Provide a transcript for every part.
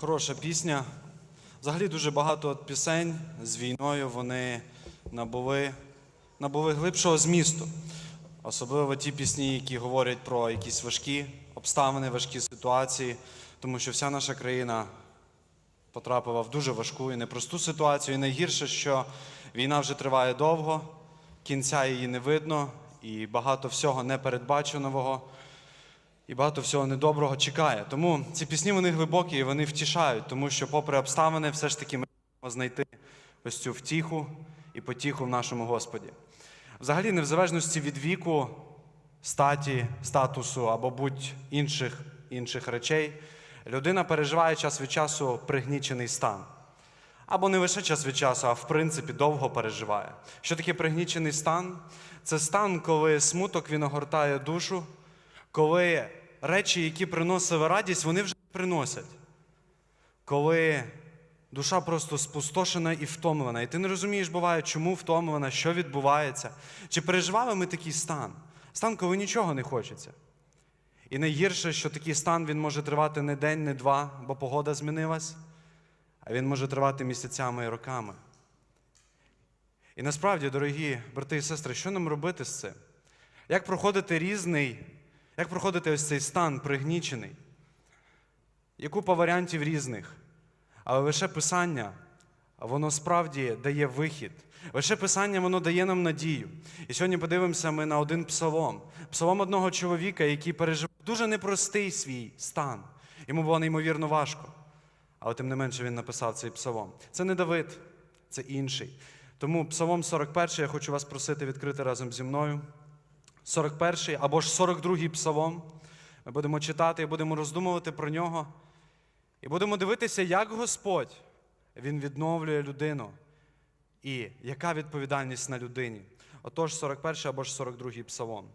Хороша пісня. Взагалі дуже багато от пісень з війною вони набули, набули глибшого змісту. Особливо ті пісні, які говорять про якісь важкі обставини, важкі ситуації, тому що вся наша країна потрапила в дуже важку і непросту ситуацію. І найгірше, що війна вже триває довго, кінця її не видно, і багато всього непередбаченого, і багато всього недоброго чекає. Тому ці пісні вони глибокі і вони втішають, тому що, попри обставини, все ж таки ми можемо знайти ось цю втіху і потіху в нашому Господі. Взагалі, не в залежності від віку, статі, статусу або будь-інших інших речей, людина переживає час від часу пригнічений стан. Або не лише час від часу, а в принципі довго переживає. Що таке пригнічений стан? Це стан, коли смуток він огортає душу, коли речі, які приносили радість, вони вже не приносять. Коли душа просто спустошена і втомлена, і ти не розумієш, буває, чому втомлена, що відбувається. Чи переживали ми такий стан? Стан, коли нічого не хочеться. І найгірше, що такий стан він може тривати не день, не два, бо погода змінилась, а він може тривати місяцями і роками. І насправді, дорогі брати і сестри, що нам робити з цим? Як проходити різний, як проходити ось цей стан пригнічений? Є купа варіантів різних, але лише писання, воно справді дає вихід. Лише писання воно дає нам надію. І сьогодні подивимося ми на один псалом. Псалом одного чоловіка, який пережив дуже непростий свій стан. Йому було неймовірно важко. Але тим не менше він написав цей псалом. Це не Давид, це інший. Тому псалом 41 я хочу вас просити відкрити разом зі мною. 41 або ж 42 псалом. Ми будемо читати і будемо роздумувати про нього. І будемо дивитися, як Господь Він відновлює людину. І яка відповідальність на людині? Отож, 41 або ж 42 псалом.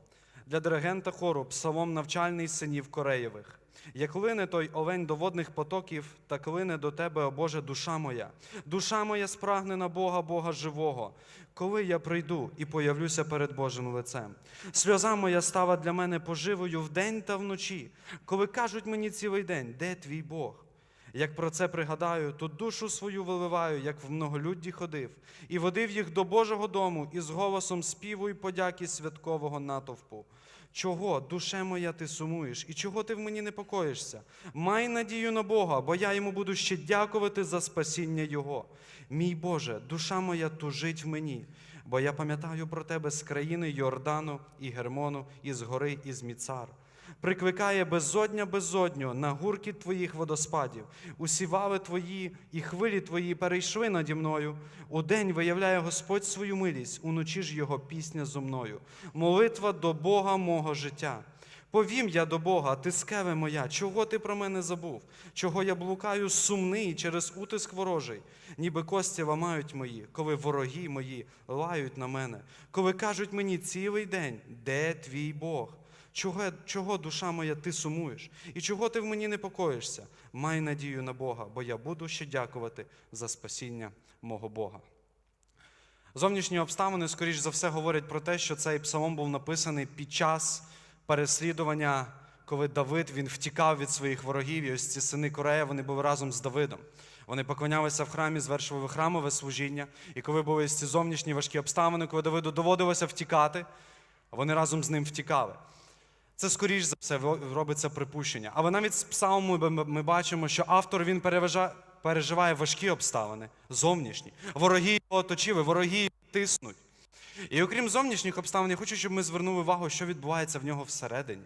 Для диригента хору псалом навчальний синів Кореєвих. Як лине той овень до водних потоків, так лине до тебе, о Боже, душа моя. Душа моя спрагне на Бога, Бога живого. Коли я прийду і появлюся перед Божим лицем. Сльоза моя стала для мене поживою вдень та вночі, коли кажуть мені цілий день, де твій Бог? Як про це пригадаю, то душу свою виливаю, як в многолюдді ходив, і водив їх до Божого дому із голосом співу і подяки святкового натовпу. Чого, душе моя, ти сумуєш, і чого ти в мені непокоїшся? Май надію на Бога, бо я йому буду ще дякувати за спасіння Його. Мій Боже, душа моя тужить в мені, бо я пам'ятаю про тебе з країни Йордану і Гермону, із гори, із Міцар прикликає безодня безодню на гуркіт твоїх водоспадів. Усівали твої і хвилі твої перейшли наді мною. Удень виявляє Господь свою милість, уночі ж його пісня зо мною. Молитва до Бога мого життя. Повім я до Бога, ти скеве моя, чого ти про мене забув? Чого я блукаю сумний через утиск ворожий, ніби кості ламають мої, коли вороги мої лають на мене, коли кажуть мені цілий день, де твій Бог? Чого, чого, душа моя, ти сумуєш? І чого ти в мені непокоїшся? Май надію на Бога, бо я буду ще дякувати за спасіння мого Бога. Зовнішні обставини, скоріш за все, говорять про те, що цей псалом був написаний під час переслідування, коли Давид він втікав від своїх ворогів, і ось ці сини Корея вони були разом з Давидом. Вони поклонялися в храмі, звершували храмове служіння. І коли були ці зовнішні важкі обставини, коли Давиду доводилося втікати, вони разом з ним втікали. Це скоріш за все робиться припущення. Але навіть з псалму ми бачимо, що автор він переживає важкі обставини, зовнішні. Вороги його оточили, вороги його тиснуть. І окрім зовнішніх обставин, я хочу, щоб ми звернули увагу, що відбувається в нього всередині.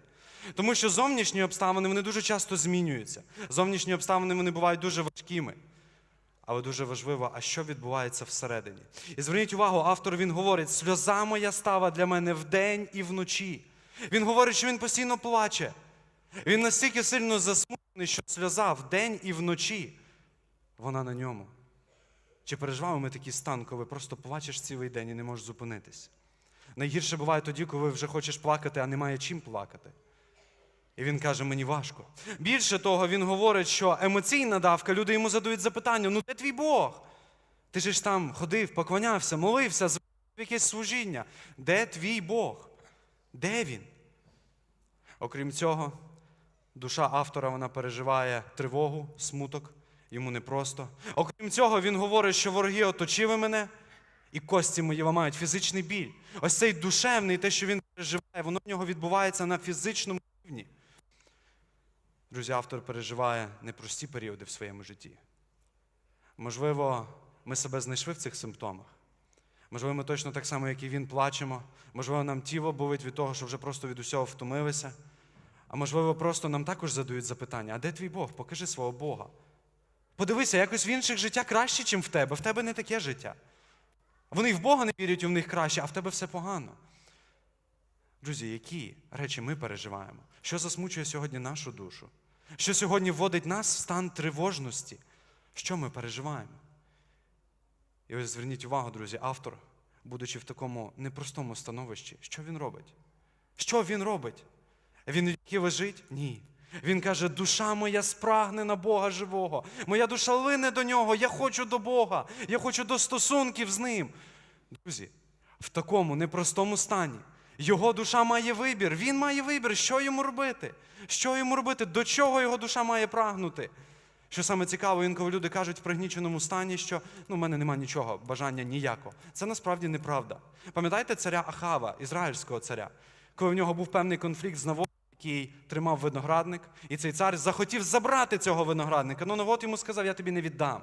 Тому що зовнішні обставини вони дуже часто змінюються. Зовнішні обставини вони бувають дуже важкими. Але дуже важливо, а що відбувається всередині. І зверніть увагу, автор він говорить: сльоза моя стала для мене вдень і вночі. Він говорить, що він постійно плаче. Він настільки сильно засмучений, що сльоза вдень і вночі вона на ньому. Чи переживаємо ми такий стан, коли просто плачеш цілий день і не можеш зупинитись? Найгірше буває тоді, коли вже хочеш плакати, а немає чим плакати. І він каже, мені важко. Більше того, він говорить, що емоційна давка, люди йому задають запитання: ну де твій Бог? Ти ж там ходив, поклонявся, молився, зробив якесь служіння. Де твій Бог? Де він? Окрім цього, душа автора вона переживає тривогу, смуток, йому непросто. Окрім цього, він говорить, що вороги оточили мене, і кості мої ламають фізичний біль. Ось цей душевний, те, що він переживає, воно в нього відбувається на фізичному рівні. Друзі, автор переживає непрості періоди в своєму житті. Можливо, ми себе знайшли в цих симптомах. Можливо, ми точно так само, як і він, плачемо. Можливо, нам тіло болить від того, що вже просто від усього втомилися. А можливо, просто нам також задають запитання: а де твій Бог? Покажи свого Бога. Подивися, якось в інших життя краще, ніж в тебе. В тебе не таке життя. Вони і в Бога не вірять, і в них краще, а в тебе все погано. Друзі, які речі ми переживаємо? Що засмучує сьогодні нашу душу? Що сьогодні вводить нас в стан тривожності? Що ми переживаємо? І ось зверніть увагу, друзі, автор, будучи в такому непростому становищі, що він робить? Що він робить? Він лежить? Ні. Він каже: душа моя спрагне на Бога живого. Моя душа лине до нього. Я хочу до Бога. Я хочу до стосунків з ним. Друзі, в такому непростому стані його душа має вибір. Він має вибір, що йому робити. Що йому робити, до чого його душа має прагнути. Що саме цікаво, інколи люди кажуть в пригніченому стані, що ну, в мене немає нічого, бажання ніякого. Це насправді неправда. Пам'ятаєте царя Ахава, ізраїльського царя, коли в нього був певний конфлікт з Наводом, який тримав виноградник, і цей цар захотів забрати цього виноградника. Ну Навод йому сказав, я тобі не віддам.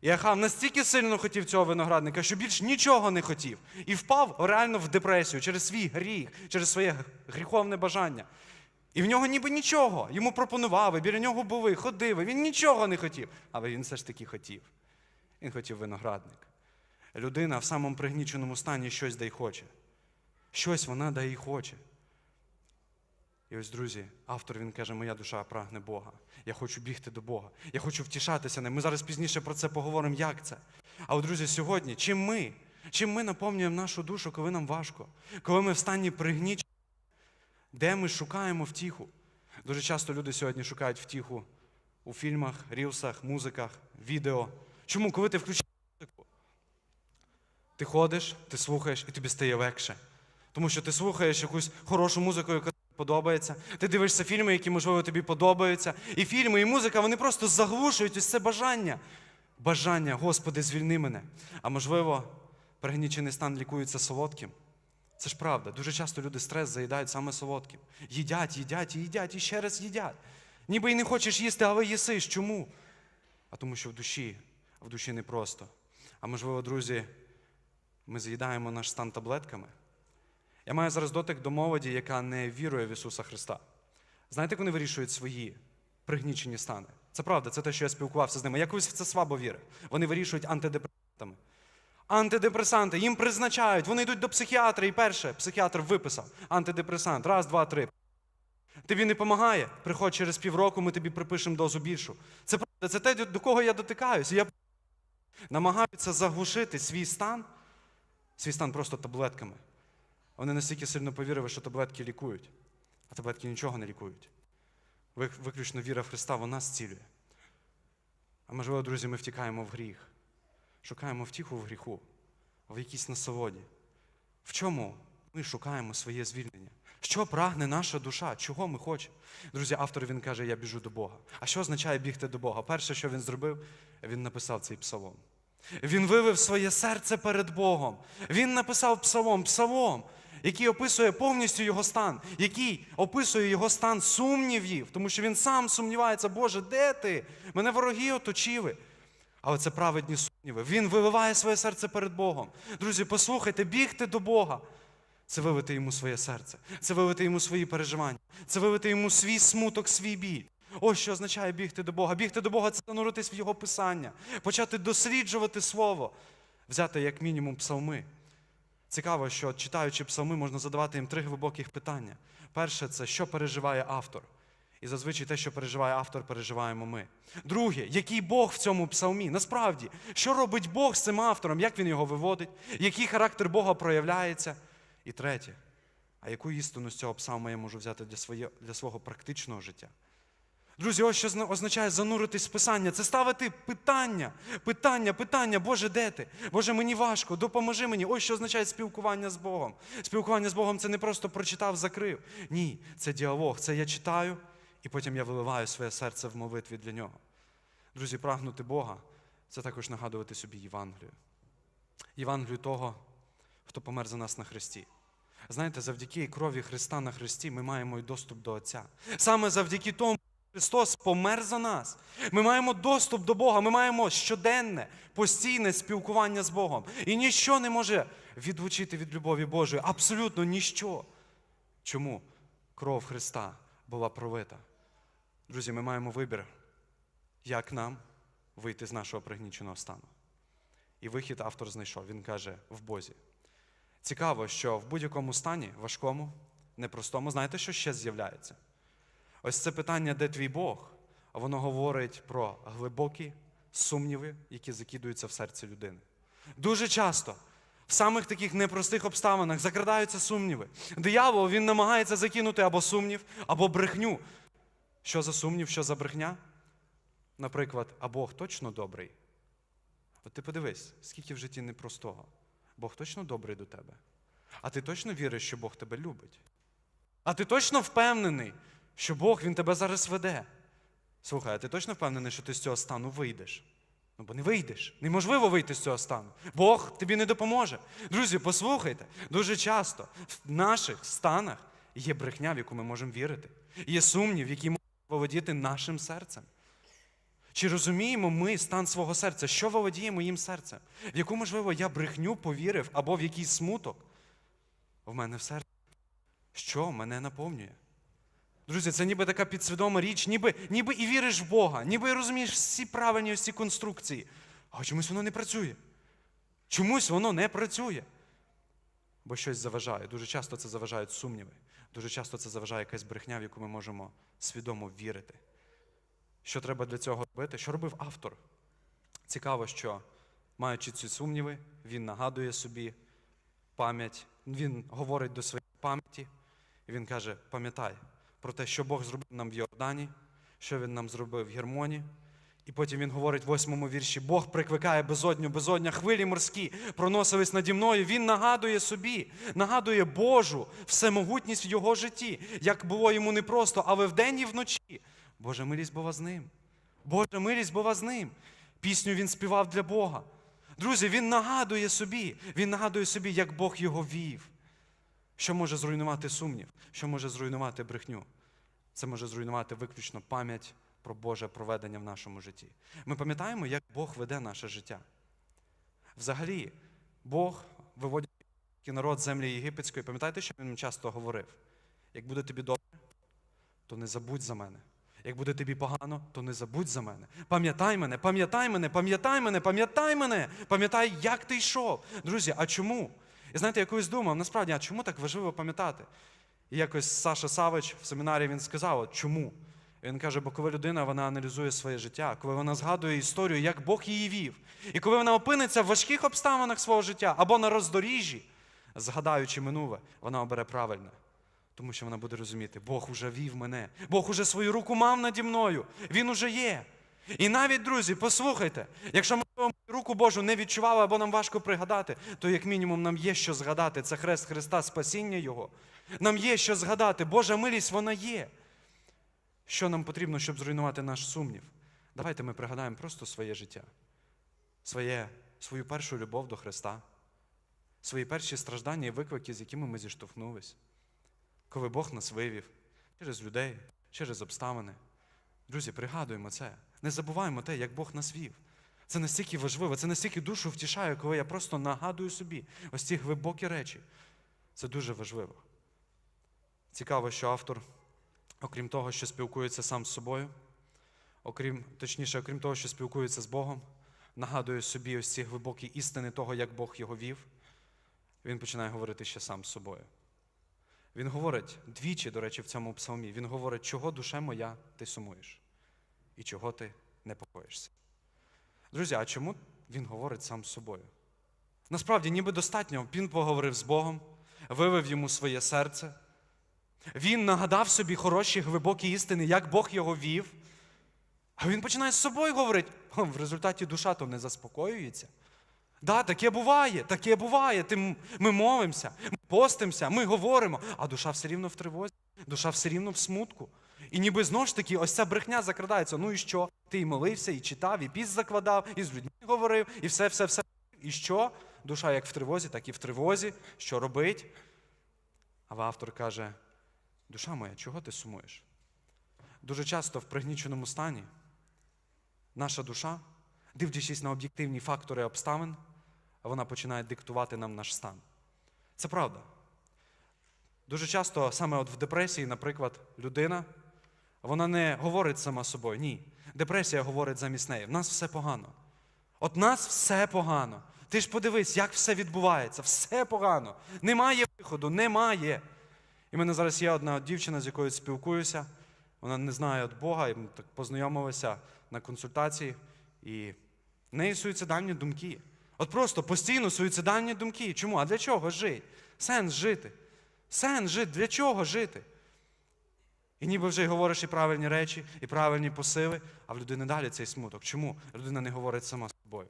І Ахав настільки сильно хотів цього виноградника, що більш нічого не хотів. І впав реально в депресію через свій гріх, через своє гріховне бажання. І в нього ніби нічого. Йому пропонували, біля нього були, ходили. Він нічого не хотів. Але він все ж таки хотів. Він хотів виноградник. Людина в самому пригніченому стані щось да й хоче. Щось вона да й хоче. І ось, друзі, автор він каже: Моя душа прагне Бога. Я хочу бігти до Бога. Я хочу втішатися ним. Ми зараз пізніше про це поговоримо, як це. А от, друзі, сьогодні, чим ми? Чим ми наповнюємо нашу душу, коли нам важко, коли ми в стані пригнічення, де ми шукаємо втіху? Дуже часто люди сьогодні шукають втіху у фільмах, рілсах, музиках, відео. Чому? Коли ти включаєш музику, ти ходиш, ти слухаєш, і тобі стає легше. Тому що ти слухаєш якусь хорошу музику, яка тобі подобається. Ти дивишся фільми, які, можливо, тобі подобаються. І фільми, і музика, вони просто заглушують ось це бажання. Бажання, Господи, звільни мене. А можливо, пригнічений стан лікується солодким. Це ж правда. Дуже часто люди стрес заїдають саме солодким. Їдять, їдять їдять, і ще раз їдять. Ніби і не хочеш їсти, але їсиш. Чому? А тому що в душі, в душі непросто. А можливо, друзі, ми заїдаємо наш стан таблетками. Я маю зараз дотик до молоді, яка не вірує в Ісуса Христа. Знаєте, як вони вирішують свої пригнічені стани? Це правда, це те, що я спілкувався з ними. Я колись в це слабо вірив. Вони вирішують антидепресантами. Антидепресанти їм призначають, вони йдуть до психіатра, і перше, психіатр виписав антидепресант. Раз, два, три. Тобі не допомагає, приходь через півроку, ми тобі припишемо дозу більшу. Це правда, це те, до кого я дотикаюся. Я намагаюся заглушити свій стан, свій стан просто таблетками. Вони настільки сильно повірили, що таблетки лікують, а таблетки нічого не лікують. Виключно віра в Христа, вона зцілює. А можливо, друзі, ми втікаємо в гріх. Шукаємо втіху в гріху, в якійсь насолоді. В чому ми шукаємо своє звільнення? Що прагне наша душа? Чого ми хочемо? Друзі, автор він каже, я біжу до Бога. А що означає бігти до Бога? Перше, що він зробив, він написав цей псалом. Він вивив своє серце перед Богом. Він написав псалом, псалом, який описує повністю його стан, який описує його стан сумнівів, тому що він сам сумнівається, Боже, де ти? Мене вороги оточили. Але це праведні сумніви. Він виливає своє серце перед Богом. Друзі, послухайте, бігти до Бога. Це вилити йому своє серце, це вилити йому свої переживання, це вилити йому свій смуток, свій біль. Ось що означає бігти до Бога. Бігти до Бога це зануритись в Його писання, почати досліджувати Слово, взяти як мінімум псалми. Цікаво, що читаючи псалми, можна задавати їм три глибоких питання. Перше, це що переживає автор. І зазвичай те, що переживає автор, переживаємо ми. Друге, який Бог в цьому псалмі? Насправді, що робить Бог з цим автором, як він його виводить, який характер Бога проявляється. І третє, а яку істину з цього псалма я можу взяти для, своє, для свого практичного життя? Друзі, ось що означає зануритись в писання. Це ставити питання, питання, питання, Боже, де ти? Боже, мені важко, допоможи мені. Ось що означає спілкування з Богом. Спілкування з Богом це не просто прочитав, закрив. Ні, це діалог. Це я читаю, і потім я виливаю своє серце в молитві для нього. Друзі, прагнути Бога це також нагадувати собі Євангелію. Євангелію того, хто помер за нас на Христі. Знаєте, завдяки крові Христа на Христі ми маємо і доступ до Отця. Саме завдяки тому що Христос помер за нас. Ми маємо доступ до Бога, ми маємо щоденне, постійне спілкування з Богом. І ніщо не може відлучити від любові Божої. Абсолютно ніщо. Чому? Кров Христа була пролита. Друзі, ми маємо вибір, як нам вийти з нашого пригніченого стану. І вихід автор знайшов. Він каже в Бозі. Цікаво, що в будь-якому стані, важкому, непростому, знаєте, що ще з'являється? Ось це питання, де твій Бог, воно говорить про глибокі сумніви, які закидуються в серці людини. Дуже часто в самих таких непростих обставинах закрадаються сумніви. Диявол він намагається закинути або сумнів, або брехню. Що за сумнів, що за брехня? Наприклад, а Бог точно добрий. От ти подивись, скільки в житті непростого. Бог точно добрий до тебе. А ти точно віриш, що Бог тебе любить? А ти точно впевнений, що Бог Він тебе зараз веде? Слухай, а ти точно впевнений, що ти з цього стану вийдеш? Ну, бо не вийдеш. Неможливо вийти з цього стану. Бог тобі не допоможе. Друзі, послухайте, дуже часто в наших станах є брехня, в яку ми можемо вірити. Є сумнів, який може володіти нашим серцем. Чи розуміємо ми стан свого серця, що володіє моїм серцем? В яку, можливо, я брехню повірив або в якийсь смуток в мене в серці? Що мене наповнює? Друзі, це ніби така підсвідома річ, ніби, ніби і віриш в Бога, ніби і розумієш всі правильні ці конструкції. А чомусь воно не працює. Чомусь воно не працює. Бо щось заважає. Дуже часто це заважають сумніви. Дуже часто це заважає якась брехня, в яку ми можемо свідомо вірити. Що треба для цього робити? Що робив автор? Цікаво, що, маючи ці сумніви, він нагадує собі пам'ять, він говорить до своєї пам'яті, і він каже: пам'ятай про те, що Бог зробив нам в Йордані, що Він нам зробив в Гермоні. І потім він говорить в восьмому вірші: Бог прикликає безодню, безодня, хвилі морські, проносились наді мною. Він нагадує собі, нагадує Божу всемогутність в його житті, як було йому непросто, але вдень і вночі. Божа милість була з ним. Божа милість була з ним. Пісню він співав для Бога. Друзі, він нагадує собі, він нагадує собі, як Бог його вів. Що може зруйнувати сумнів, що може зруйнувати брехню? Це може зруйнувати виключно пам'ять про Боже проведення в нашому житті. Ми пам'ятаємо, як Бог веде наше життя. Взагалі, Бог виводить народ з землі єгипетської. Пам'ятаєте, що він часто говорив? Як буде тобі добре, то не забудь за мене. Як буде тобі погано, то не забудь за мене. Пам'ятай мене, пам'ятай мене, пам'ятай мене, пам'ятай мене, пам'ятай, як ти йшов. Друзі, а чому? І знаєте, я колись думав, насправді, а чому так важливо пам'ятати? І якось Саша Савич в семінарі він сказав, от Він каже, бо коли людина вона аналізує своє життя, коли вона згадує історію, як Бог її вів, і коли вона опиниться в важких обставинах свого життя або на роздоріжжі, згадаючи минуле, вона обере правильне. Тому що вона буде розуміти, Бог уже вів мене, Бог уже свою руку мав наді мною, Він уже є. І навіть, друзі, послухайте, якщо ми руку Божу не відчували або нам важко пригадати, то як мінімум нам є що згадати. Це хрест Христа, спасіння Його. Нам є що згадати. Божа милість, вона є. Що нам потрібно, щоб зруйнувати наш сумнів? Давайте ми пригадаємо просто своє життя, своє, свою першу любов до Христа, свої перші страждання і виклики, з якими ми зіштовхнулись, коли Бог нас вивів через людей, через обставини. Друзі, пригадуємо це. Не забуваємо те, як Бог нас вів. Це настільки важливо, це настільки душу втішає, коли я просто нагадую собі ось ці глибокі речі. Це дуже важливо. Цікаво, що автор, окрім того, що спілкується сам з собою, окрім, точніше, окрім того, що спілкується з Богом, нагадує собі ось ці глибокі істини того, як Бог його вів, він починає говорити ще сам з собою. Він говорить двічі, до речі, в цьому псалмі. Він говорить, чого душе моя ти сумуєш, і чого ти непокоїшся. Друзі, а чому він говорить сам з собою? Насправді, ніби достатньо, він поговорив з Богом, вивив йому своє серце. Він нагадав собі хороші, глибокі істини, як Бог його вів. А він починає з собою говорити, в результаті душа то не заспокоюється. Да, таке буває, таке буває. Ти, ми молимося, ми постимося, ми говоримо, а душа все рівно в тривозі, душа все рівно в смутку. І ніби знову ж таки, ось ця брехня закрадається. Ну і що? ти і молився, і читав, і піс закладав, і з людьми говорив, і все, все, все. І що? Душа як в тривозі, так і в тривозі. Що робить? А автор каже: душа моя, чого ти сумуєш? Дуже часто в пригніченому стані наша душа, дивлячись на об'єктивні фактори обставин, вона починає диктувати нам наш стан. Це правда. Дуже часто саме от в депресії, наприклад, людина, вона не говорить сама собою. Ні. Депресія говорить замість неї. В нас все погано. От нас все погано. Ти ж подивись, як все відбувається. Все погано. Немає виходу, немає. І в мене зараз є одна дівчина, з якою спілкуюся. Вона не знає від Бога, і ми так познайомилися на консультації. І в неї суїцидальні думки. От просто постійно суїцидальні думки. Чому? А для чого жити? Сенс жити. Сенс жити. Для чого жити? І ніби вже й говориш і правильні речі, і правильні посили, а в людини далі цей смуток. Чому? Людина не говорить сама з собою.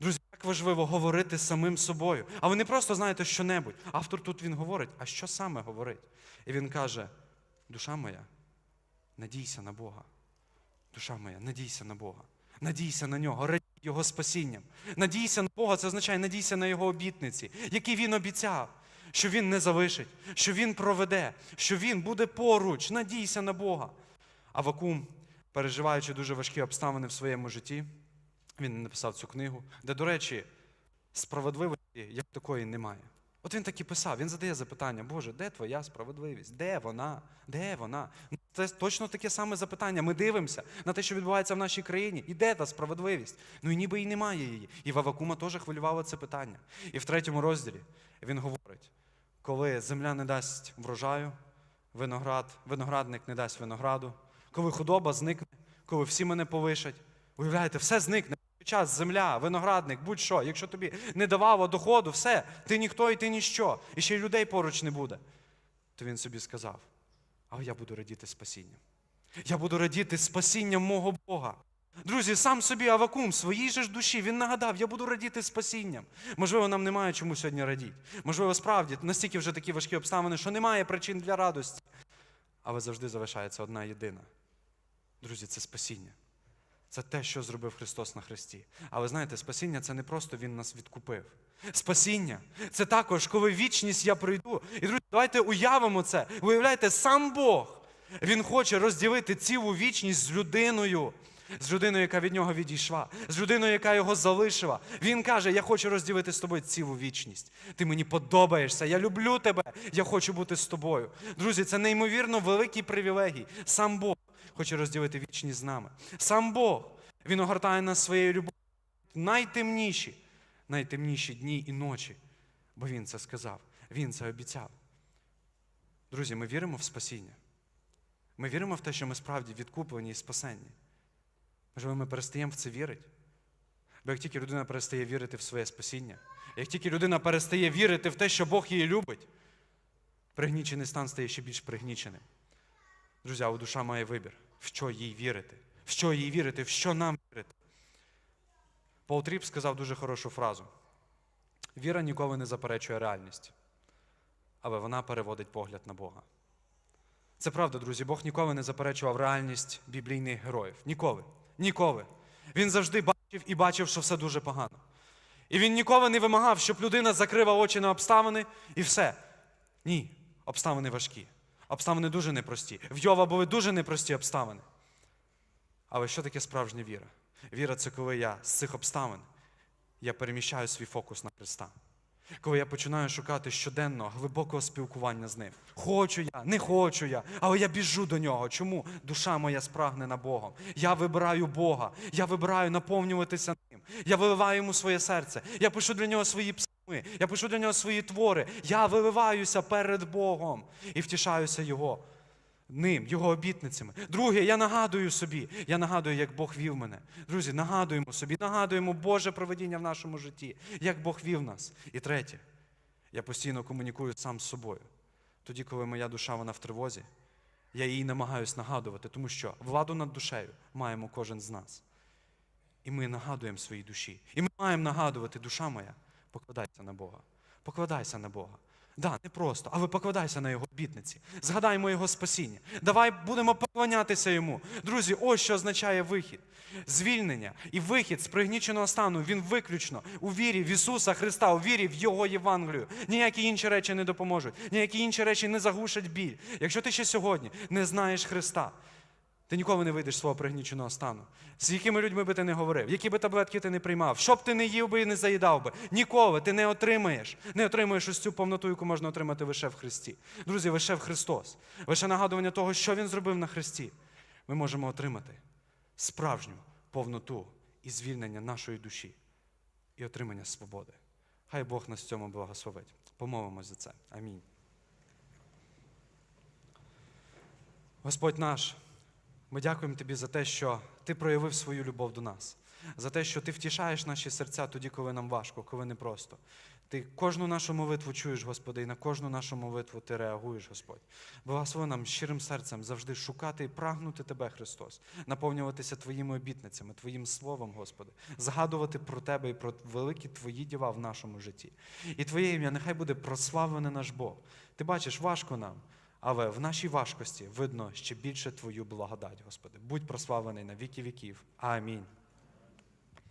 Друзі, як важливо говорити самим собою. А ви не просто знаєте що-небудь. Автор тут він говорить, а що саме говорить? І він каже: душа моя, надійся на Бога. Душа моя, надійся на Бога. Надійся на нього, радій Його спасінням. Надійся на Бога, це означає надійся на Його обітниці, які Він обіцяв, що Він не залишить, що Він проведе, що Він буде поруч. Надійся на Бога. А Вакум, переживаючи дуже важкі обставини в своєму житті, він написав цю книгу, де, до речі, справедливості як такої немає. От він так і писав, він задає запитання, Боже, де твоя справедливість? Де вона? Де вона? Ну, Це точно таке саме запитання. Ми дивимося на те, що відбувається в нашій країні. І де та справедливість? Ну і ніби і немає її. І в Авакума теж хвилювало це питання. І в третьому розділі він говорить: коли земля не дасть врожаю, виноград, виноградник не дасть винограду, коли худоба зникне, коли всі мене повишать, уявляєте, все зникне. Час, земля, виноградник, будь-що. Якщо тобі не давало доходу, все, ти ніхто і ти ніщо. І ще й людей поруч не буде. То він собі сказав: а я буду радіти спасінням. Я буду радіти спасінням мого Бога. Друзі, сам собі Авакум, своїй же ж душі, він нагадав, я буду радіти спасінням. Можливо, нам немає чому сьогодні радіти. Можливо, справді настільки вже такі важкі обставини, що немає причин для радості. Але завжди залишається одна єдина. Друзі, це спасіння. Це те, що зробив Христос на Христі. Але знаєте, спасіння це не просто Він нас відкупив. Спасіння це також, коли вічність я прийду. І друзі, давайте уявимо це. Уявляєте, сам Бог. Він хоче розділити цілу вічність з людиною, з людиною, яка від нього відійшла, з людиною, яка його залишила. Він каже: Я хочу розділити з тобою цілу вічність. Ти мені подобаєшся, я люблю тебе, я хочу бути з тобою. Друзі, це неймовірно великий привілегій. Сам Бог хоче розділити вічність з нами. Сам Бог, Він огортає нас своєю любов'ю найтемніші, найтемніші дні і ночі. Бо Він це сказав, Він це обіцяв. Друзі, ми віримо в спасіння. Ми віримо в те, що ми справді відкуплені і спасенні. Можливо, ми перестаємо в це вірити. Бо як тільки людина перестає вірити в своє спасіння, як тільки людина перестає вірити в те, що Бог її любить, пригнічений стан стає ще більш пригніченим. Друзі, а душа має вибір, в що їй вірити, в що їй вірити, в що нам вірити. Пол Тріп сказав дуже хорошу фразу: віра ніколи не заперечує реальність, але вона переводить погляд на Бога. Це правда, друзі, Бог ніколи не заперечував реальність біблійних героїв. Ніколи. Ніколи. Він завжди бачив і бачив, що все дуже погано. І він ніколи не вимагав, щоб людина закрила очі на обставини і все. Ні, обставини важкі. Обставини дуже непрості. В Йова були дуже непрості обставини. Але що таке справжня віра? Віра це коли я з цих обставин я переміщаю свій фокус на Христа. Коли я починаю шукати щоденно глибокого спілкування з ним. Хочу я, не хочу я, але я біжу до нього. Чому? Душа моя спрагнена Богом. Я вибираю Бога, я вибираю наповнюватися ним. Я виливаю йому своє серце. Я пишу для нього свої псалми, я пишу для нього свої твори. Я виливаюся перед Богом і втішаюся Його. Ним, його обітницями. Друге, я нагадую собі, я нагадую, як Бог вів мене. Друзі, нагадуємо собі, нагадуємо Боже проведіння в нашому житті, як Бог вів нас. І третє, я постійно комунікую сам з собою. Тоді, коли моя душа вона в тривозі, я їй намагаюсь нагадувати, тому що владу над душею маємо кожен з нас. І ми нагадуємо своїй душі. І ми маємо нагадувати, душа моя, покладайся на Бога. Покладайся на Бога. Да, не просто, але покладайся на його обітниці. Згадаймо його спасіння. Давай будемо поклонятися йому. Друзі, ось що означає вихід. Звільнення і вихід з пригніченого стану він виключно у вірі в Ісуса Христа, у вірі в Його Євангелію. Ніякі інші речі не допоможуть, ніякі інші речі не заглушать біль. Якщо ти ще сьогодні не знаєш Христа, ти ніколи не вийдеш з свого пригніченого стану. З якими людьми би ти не говорив, які би таблетки ти не приймав, що б ти не їв би і не заїдав би. Ніколи ти не отримаєш. Не отримаєш ось цю повноту, яку можна отримати лише в Христі. Друзі, лише в Христос. Лише нагадування того, що Він зробив на Христі. Ми можемо отримати справжню повноту і звільнення нашої душі і отримання свободи. Хай Бог нас в цьому благословить. Помолимось за це. Амінь. Господь наш. Ми дякуємо тобі за те, що ти проявив свою любов до нас, за те, що ти втішаєш наші серця тоді, коли нам важко, коли непросто. Ти кожну нашу молитву чуєш, Господи, і на кожну нашу молитву ти реагуєш, Господь. Благослови нам щирим серцем завжди шукати і прагнути Тебе, Христос, наповнюватися Твоїми обітницями, Твоїм Словом, Господи, згадувати про Тебе і про великі Твої діла в нашому житті. І Твоє ім'я нехай буде прославлене наш Бог. Ти бачиш, важко нам. Але в нашій важкості видно ще більше Твою благодать, Господи. Будь прославлений на віки віків. Амінь.